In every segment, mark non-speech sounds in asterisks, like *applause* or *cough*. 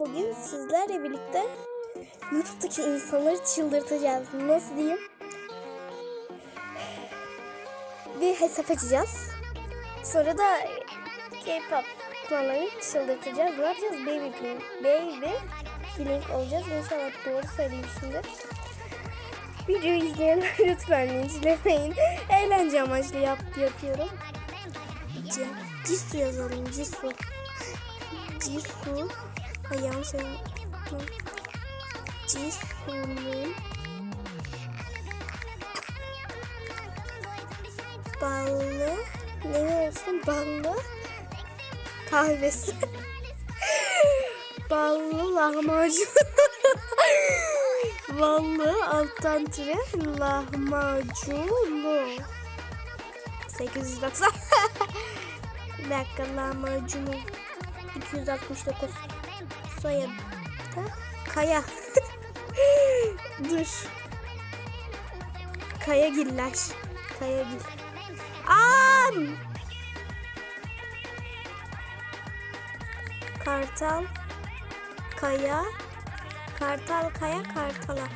Bugün sizlerle birlikte YouTube'daki insanları çıldırtacağız. Nasıl diyeyim? Bir hesap açacağız. Sonra da K-pop kanalları çıldırtacağız. Ne yapacağız? Baby Blink. Baby Blink olacağız. İnşallah doğru söyleyeyim Videoyu izleyenler *laughs* lütfen linçlemeyin. Eğlence amaçlı yap, yapıyorum. C Jisoo yazalım. Jisoo. Jisoo. Ay yanlış söyledim. Jisoo'nun ballı. Ne olsun? Ballı. Kahvesi. Ballı lahmacun. Ballı alttan tire lahmacunlu 890 bir dakika lahmacunu 269 soyadı? Kaya. *laughs* Dur. Kayagiller. Kayagil An! Kartal Kaya Kartal Kaya Kartala.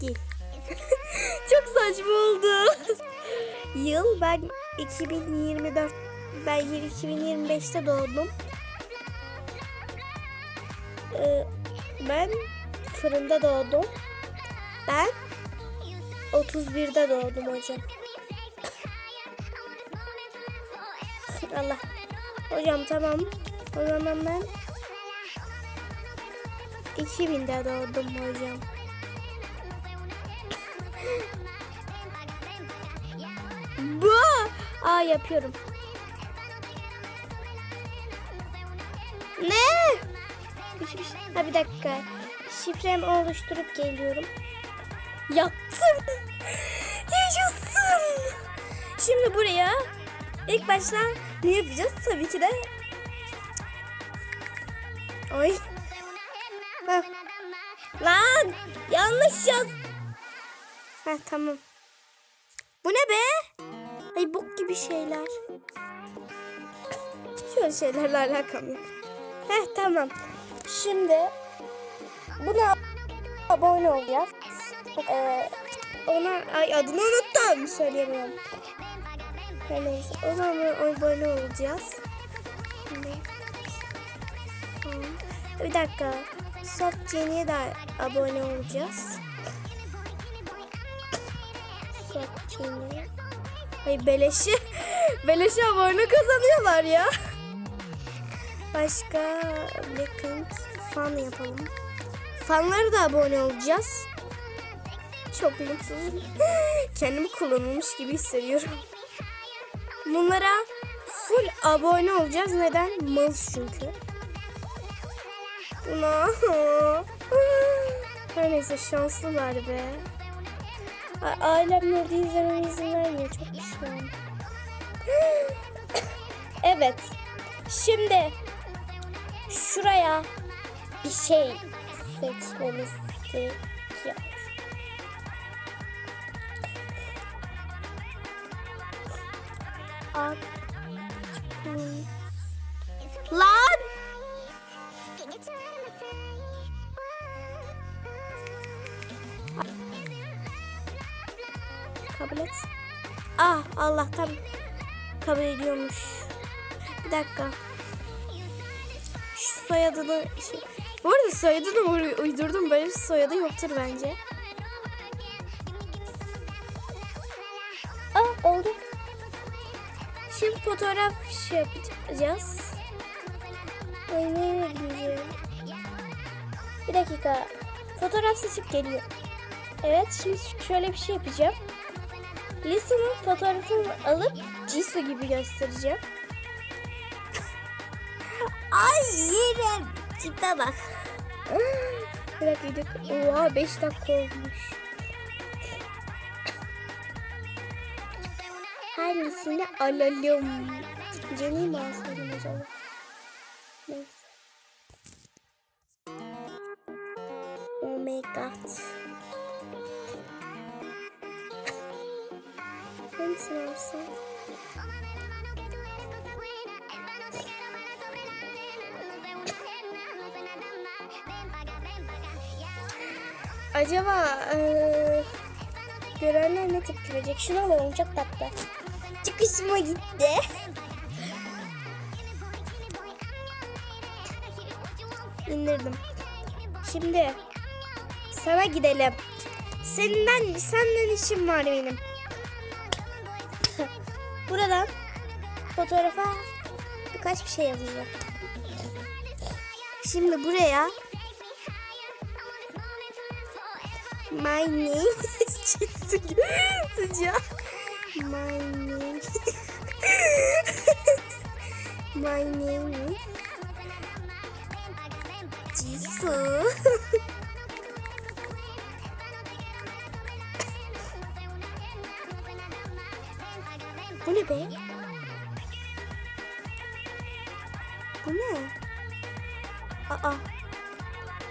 Gil. *laughs* Çok saçma oldu. *laughs* Yıl ben 2024 ben 2025'te doğdum Ee, ben fırında doğdum. Ben 31'de doğdum hocam. *laughs* Allah. Hocam tamam. O zaman ben 2000'de doğdum hocam. *laughs* Bu. Aa yapıyorum. Ne? Şey. Ha bir dakika. Şifremi oluşturup geliyorum. Yaptım. *laughs* Yaşasın. Şimdi buraya ilk başta ne yapacağız? Tabii ki de Ay. Heh. Lan yanlış yaz. Ha tamam. Bu ne be? Ay bok gibi şeyler. Şöyle şeylerle alakam yok. Heh tamam. Şimdi buna abone olacağız. Ee, ona ay adını unuttum söyleyemiyorum. Her neyse o zaman abone olacağız. Bir dakika. Soft Jenny'e de abone olacağız. Soft Jenny. Ay beleşi. *laughs* beleşi abone kazanıyorlar ya. Başka Blackpink fan yapalım. Fanlara da abone olacağız. Çok mutluyum. *laughs* Kendimi kullanılmış gibi hissediyorum. Bunlara full abone olacağız. Neden? Mal çünkü. Buna. *laughs* Her neyse şanslılar be. Ailem orada izlememe izin vermiyor. Çok pişmanım. *laughs* evet. Şimdi şuraya bir şey seçmemiz gerekiyor. Lan! Kabul et. Ah Allah'tan kabul ediyormuş. Bir dakika. Soyadını şey... Bu arada soyadını uy- uydurdum. Böyle bir soyadı yoktur bence. Aa oldu. Şimdi fotoğraf şey yapacağız. Ay nereye gideceğim? Bir dakika. Fotoğraf seçip geliyor. Evet şimdi şöyle bir şey yapacağım. Lisan'ın fotoğrafını alıp Jisoo gibi göstereceğim. Ay yerim. Tipe bak. Dakika. Oha 5 dakika olmuş. Hangisini alalım? Jenny'i mi alsaydım acaba? Neyse. Oh my god. Acaba eee, görenler ne tepki verecek? Şunu alalım çok tatlı. Çıkışıma gitti. İndirdim. Şimdi sana gidelim. Senden senden işim var benim. *laughs* Buradan fotoğrafa birkaç bir şey yazacağım. Şimdi buraya My name is. Sıcak. My name My name is Jisoo. Bu ne be? Bu ne? Aa.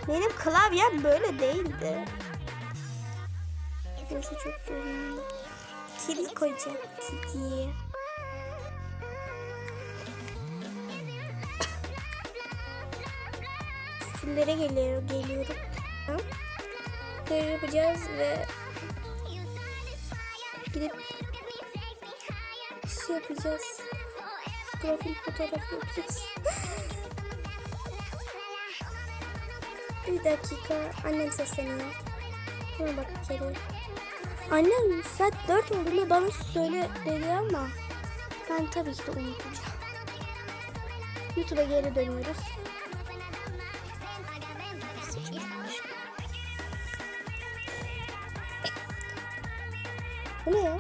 Benim klavyem böyle değildi. Burası çok sorunlu. Kedi koyacağım. Kedi. Stillere geliyor, geliyorum. Böyle yapacağız ve gidip şey yapacağız. Profil fotoğrafı yapacağız. Bir dakika annem sesleniyor. Buna bakıp geliyor. Annem saat 4 olduğunda bana söyle dedi ama ben tabii ki de unutacağım. YouTube'a geri dönüyoruz. Bu ne ya?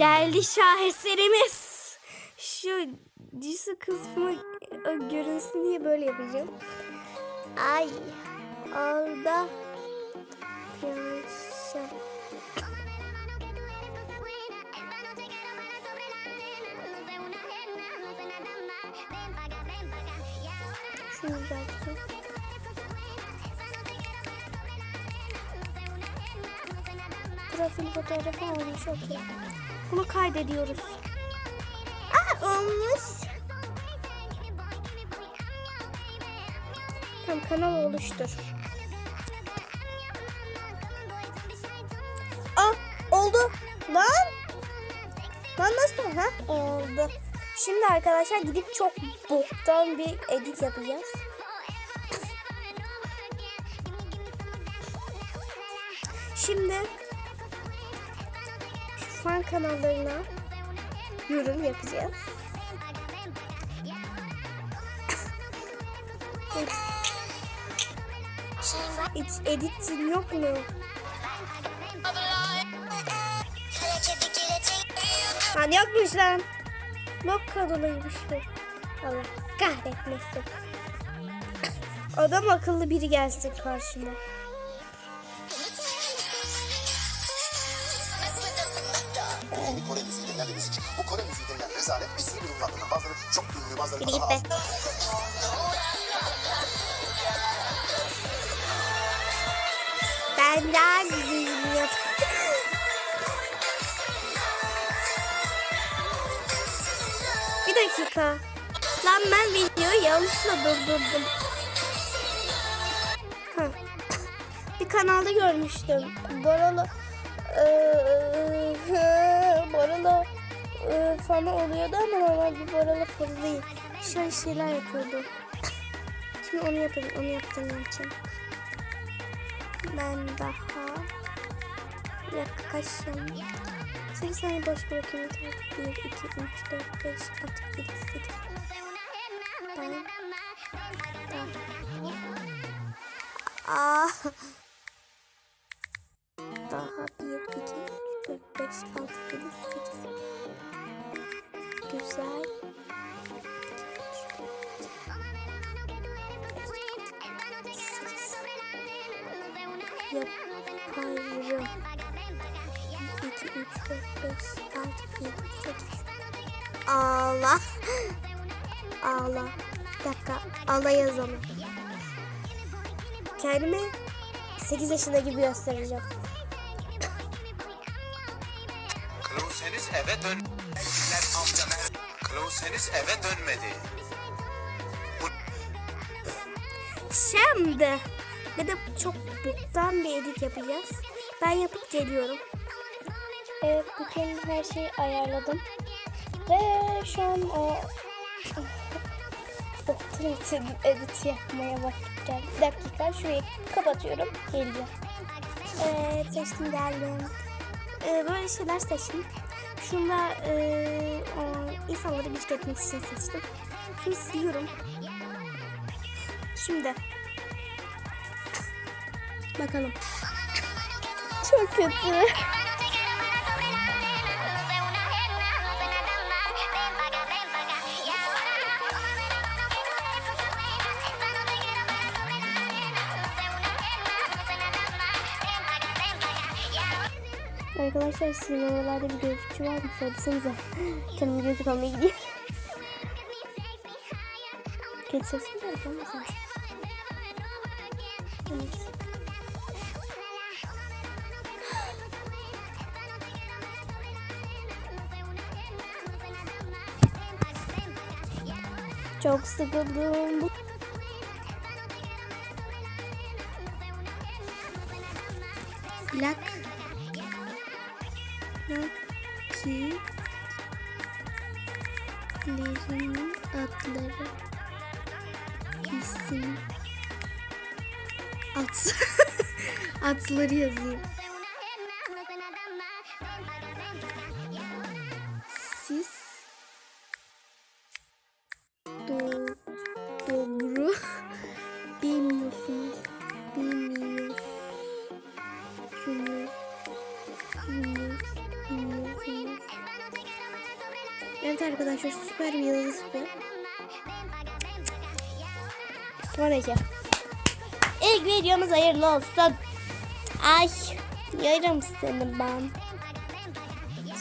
Geldi şaheserimiz. Şu cüsü kısmı görünsün diye böyle yapacağım. Ay. Alda. Yaşa. Şunu düzelteceğim. Profil fotoğrafı olmuş okey. Bunu kaydediyoruz. Aa olmuş. Tamam kanal oluştur. Aa oldu. Lan. Lan nasıl? Ha oldu. Şimdi arkadaşlar gidip çok boktan bir edit yapacağız. Şimdi fan kanallarına yorum yapacağız. Hiç editin yok mu? Lan yokmuş lan. Blok kadılıymış bu. Allah kahretmesin. Adam akıllı biri gelsin karşıma. Kore müziği denilen bir müzik. Bu Kore müziği denilen rezalet bir sürü ürün hakkında. Bazıları çok ünlü, bazıları daha az. Ben daha güzelim yap. Bir dakika. Lan ben videoyu yanlışla durdurdum. Ha. Bir kanalda görmüştüm. Baralı eee Baralı eee, falan oluyordu ama normal bir Baralı falan değil. Şöyle şeyler yapıyordu. Şimdi onu yapayım. Onu yaptığım için. Ben daha saniye? 8 saniye boş bırakayım. 1, 2, 3, 4, 5, 6, 7, 8. Ben daha Aa. 5, 6, 7, 8. Güzel. Yaparım. 2, 3, 4, 5, 6, 7, 8. Ağla. Ağla. Bir dakika. Ağla yazalım. Kendimi 8 yaşında gibi göstereceğim. Kılavuz henüz eve dön. Eller amca henüz eve dönmedi. Şimdi ve de çok boktan bir edit yapacağız. Ben yapıp geliyorum. Evet bugün her şeyi ayarladım. Ve şu an o boktan edit, edit yapmaya vakit geldi. Bir dakika şurayı kapatıyorum. Geleceğim. Evet seçtim geldim. Ee, böyle şeyler seçtim. Şunda e, o insanları güç etmek için seçtim. Şimdi siliyorum. Şimdi. Bakalım. Çok kötü. Arkadaşlar sizin oralarda bir gözlükçü var mı? Söylesenize. Kendime *gasps* gözlük almaya gidiyor. Kötü sesli de yapamazsın. Çok sıkıldım. Rakiplerinin adları isim at *laughs* atları yazayım. Siz do doğru *laughs* bilmiyorsunuz. Bilmiyorsunuz. Bilmiyorsunuz. Bilmiyorsunuz. Evet arkadaşlar süper bir yıldız bu. Sonraki. İlk videomuz hayırlı olsun. Ay yarım seni ben.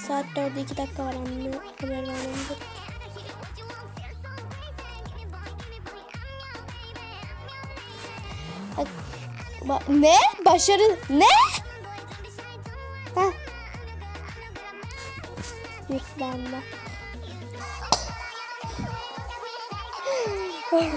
Saat 4'e 2 dakika var anne. Haber vermemde. Bak, ba- ne? Başarı ne? Heh. Yüklendi. Güzel.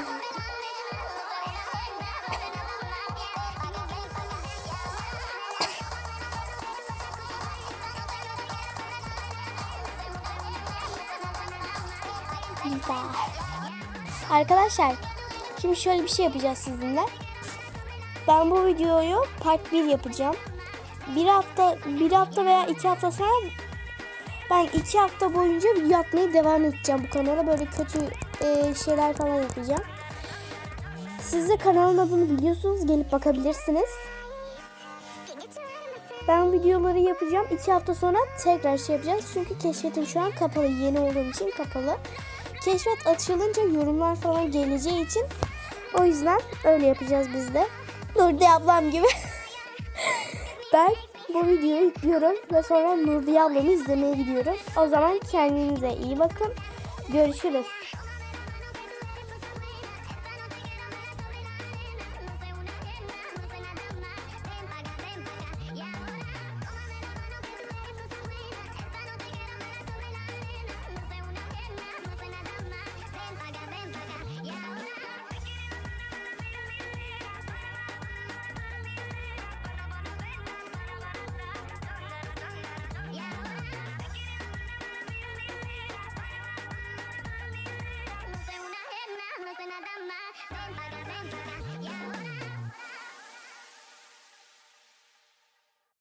Arkadaşlar şimdi şöyle bir şey yapacağız sizinle. Ben bu videoyu part 1 yapacağım. Bir hafta bir hafta veya iki hafta sonra ben iki hafta boyunca video atmaya devam edeceğim bu kanala. Böyle kötü e, şeyler falan yapacağım. Siz de kanalın adını biliyorsunuz. Gelip bakabilirsiniz. Ben videoları yapacağım. iki hafta sonra tekrar şey yapacağız. Çünkü keşfetim şu an kapalı. Yeni olduğum için kapalı. Keşfet açılınca yorumlar falan geleceği için o yüzden öyle yapacağız biz de. Nurdi ablam gibi. *laughs* ben bu videoyu yüklüyorum ve sonra Nurdi ablamı izlemeye gidiyorum. O zaman kendinize iyi bakın. Görüşürüz.